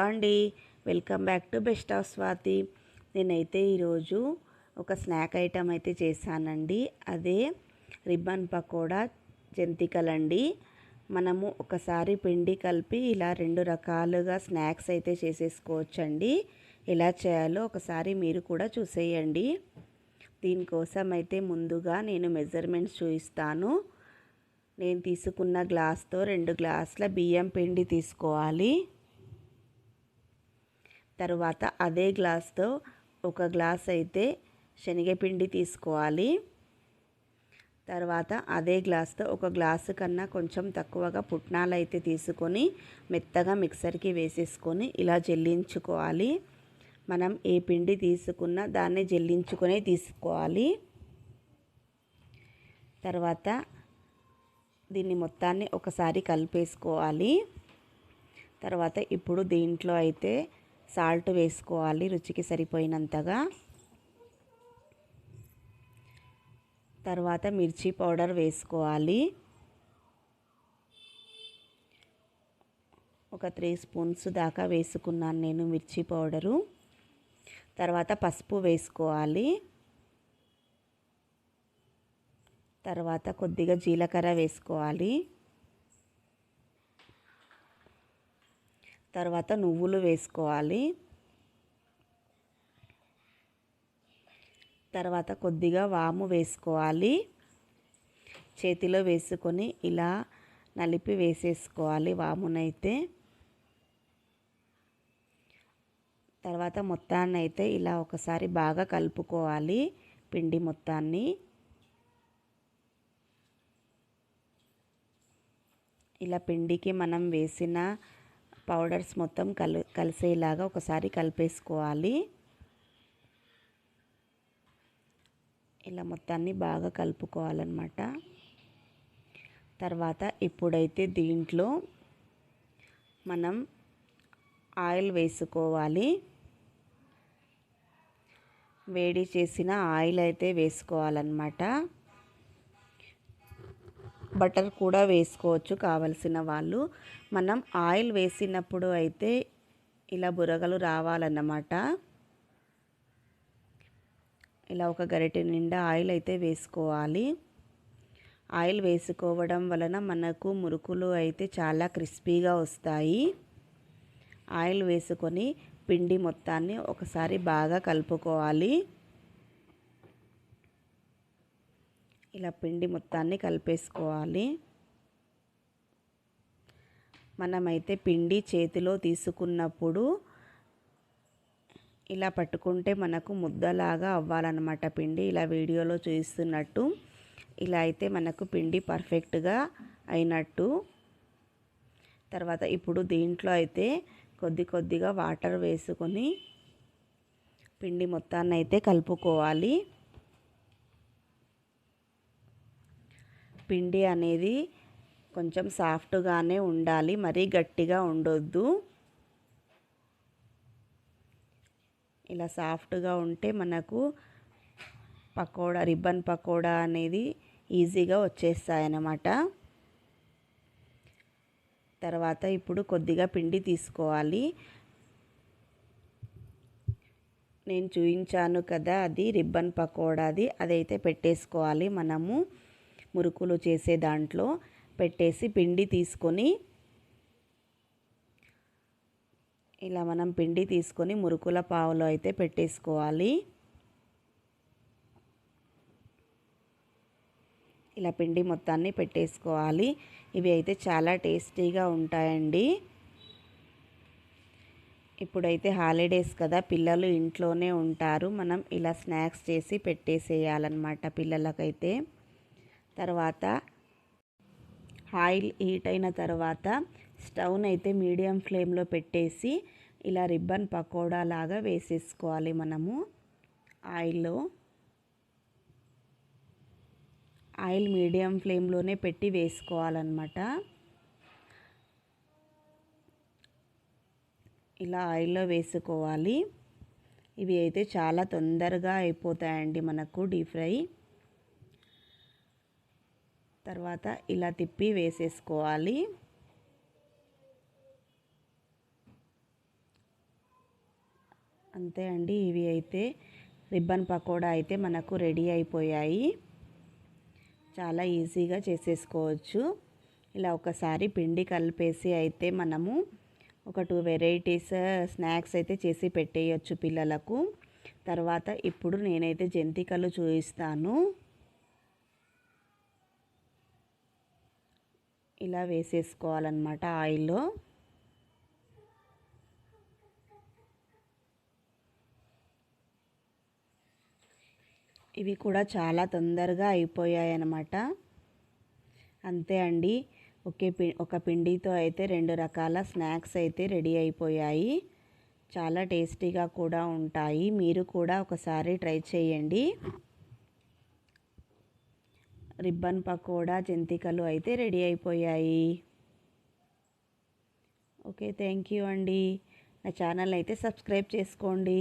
Hello అండి. Welcome back to best of Swathi. నేనైతే ఈరోజు ఒక స్నాక్ ఐటమ్ అయితే చేశానండి. అదే రిబ్బన్ పకోడా జంతికలండి. మనము ఒకసారి పిండి కలిపి ఇలా రెండు రకాలుగా స్నాక్స్ అయితే చేసేసుకోవచ్చండి. ఎలా చేయాలో ఒకసారి మీరు కూడా చూసేయండి. దీనికోసం అయితే ముందుగా నేను మెజర్మెంట్స్ చూపిస్తాను. నేను తీసుకున్న గ్లాస్తో రెండు గ్లాసుల బియ్యం పిండి తీసుకోవాలి. తర్వాత అదే గ్లాస్తో ఒక గ్లాస్ అయితే శనగపిండి తీసుకోవాలి. తర్వాత అదే గ్లాస్తో ఒక గ్లాసు కన్నా కొంచెం తక్కువగా పుట్నాలు అయితే తీసుకొని మెత్తగా మిక్సర్కి వేసేసుకొని ఇలా జల్లించుకోవాలి. మనం ఏ పిండి తీసుకున్నా దాన్ని జల్లించుకొని తీసుకోవాలి. తర్వాత దీన్ని మొత్తాన్ని ఒకసారి కలిపేసుకోవాలి. తర్వాత ఇప్పుడు దీంట్లో అయితే సాల్ట్ వేసుకోవాలి రుచికి సరిపోయినంతగా. తర్వాత మిర్చి పౌడర్ వేసుకోవాలి. ఒక త్రీ స్పూన్స్ దాకా వేసుకున్నాను నేను మిర్చి పౌడరు. తర్వాత పసుపు వేసుకోవాలి. తర్వాత కొద్దిగా జీలకర్ర వేసుకోవాలి. తర్వాత నువ్వులు వేసుకోవాలి. తర్వాత కొద్దిగా వాము వేసుకోవాలి. చేతిలో వేసుకొని ఇలా నలిపి వేసేసుకోవాలి వామునైతే. తర్వాత మొత్తాన్ని అయితే ఇలా ఒకసారి బాగా కలుపుకోవాలి పిండి మొత్తాన్ని. ఇలా పిండికి మనం వేసిన పౌడర్స్ మొత్తం కలు కలిసేలాగా ఒకసారి కలిపేసుకోవాలి. ఇలా మొత్తాన్ని బాగా కలుపుకోవాలన్నమాట. తర్వాత ఇప్పుడైతే దీంట్లో మనం ఆయిల్ వేసుకోవాలి. వేడి చేసిన ఆయిల్ అయితే వేసుకోవాలన్నమాట. బటర్ కూడా వేసుకోవచ్చు కావలసిన వాళ్ళు. మనం ఆయిల్ వేసినప్పుడు అయితే ఇలా బురగలు రావాలన్నమాట. ఇలా ఒక గరిటె నిండా ఆయిల్ అయితే వేసుకోవాలి. ఆయిల్ వేసుకోవడం వలన మనకు మురుకులు అయితే చాలా క్రిస్పీగా వస్తాయి. ఆయిల్ వేసుకొని పిండి మొత్తాన్ని ఒకసారి బాగా కలుపుకోవాలి. ఇలా పిండి మొత్తాన్ని కలిపేసుకోవాలి. మనమైతే పిండి చేతిలో తీసుకున్నప్పుడు ఇలా పట్టుకుంటే మనకు ముద్దలాగా అవ్వాలన్నమాట పిండి. ఇలా వీడియోలో చూస్తున్నట్టు ఇలా అయితే మనకు పిండి పర్ఫెక్ట్గా అయినట్టు. తర్వాత ఇప్పుడు దీంట్లో అయితే కొద్ది కొద్దిగా వాటర్ వేసుకొని పిండి మొత్తాన్ని అయితే కలుపుకోవాలి. పిండి అనేది కొంచెం సాఫ్ట్గానే ఉండాలి మరీ గట్టిగా ఉండొద్దు. ఇలా సాఫ్ట్గా ఉంటే మనకు పకోడా రిబ్బన్ పకోడా అనేది ఈజీగా వచ్చేస్తాయన్నమాట. తర్వాత ఇప్పుడు కొద్దిగా పిండి తీసుకోవాలి. నేను చూపించాను కదా అది రిబ్బన్ పకోడాది అదైతే పెట్టేసుకోవాలి మనము. మురుకులు చేసే దాంట్లో పెట్టేసి పిండి తీసుకొని ఇలా మనం పిండి తీసుకొని మురుకుల పావులో అయితే పెట్టేసుకోవాలి. ఇలా పిండి మొత్తాన్ని పెట్టేసుకోవాలి. ఇవి అయితే చాలా టేస్టీగా ఉంటాయండి. ఇప్పుడైతే హాలిడేస్ కదా పిల్లలు ఇంట్లోనే ఉంటారు. మనం ఇలా స్నాక్స్ చేసి పెట్టేసేయాలన్నమాట పిల్లలకైతే. తర్వాత ఆయిల్ హీట్ అయిన తర్వాత స్టవ్ని అయితే మీడియం ఫ్లేమ్లో పెట్టేసి ఇలా రిబ్బన్ పకోడా లాగా వేసేసుకోవాలి మనము. ఆయిల్లో ఆయిల్ మీడియం ఫ్లేమ్లోనే పెట్టి వేసుకోవాలన్నమాట. ఇలా ఆయిల్లో వేసుకోవాలి. ఇవి అయితే చాలా తొందరగా అయిపోతాయండి మనకు డీప్ ఫ్రై. తర్వాత ఇలా తిప్పి వేసేసుకోవాలి. అంతే అండి ఇవి అయితే రిబ్బన్ పకోడా అయితే మనకు రెడీ అయిపోయాయి. చాలా ఈజీగా చేసేసుకోవచ్చు. ఇలా ఒకసారి పిండి కలిపేసి అయితే మనము ఒక టూ వెరైటీస్ స్నాక్స్ అయితే చేసి పెట్టేయచ్చు పిల్లలకు. తర్వాత ఇప్పుడు నేనైతే జంతికలు చూపిస్తాను. ఇలా వేసేసుకోవాలన్నమాట ఆయిల్లో. ఇవి కూడా చాలా తొందరగా అయిపోయాయి అన్నమాట అంతే అండి. ఒకే పి ఒక పిండితో అయితే రెండు రకాల స్నాక్స్ అయితే రెడీ అయిపోయాయి. చాలా టేస్టీగా కూడా ఉంటాయి. మీరు కూడా ఒకసారి ట్రై చేయండి. రిబ్బన్ పకోడా జంతికలు అయితే రెడీ అయిపోయాయి. ఓకే థ్యాంక్ యూ అండి. నా ఛానల్ అయితే సబ్స్క్రైబ్ చేసుకోండి.